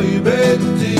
kaybettiğin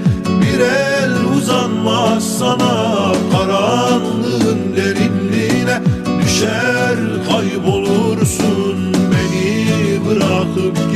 el uzanmaz sana Karanlığın derinliğine düşer kaybolursun Beni bırakıp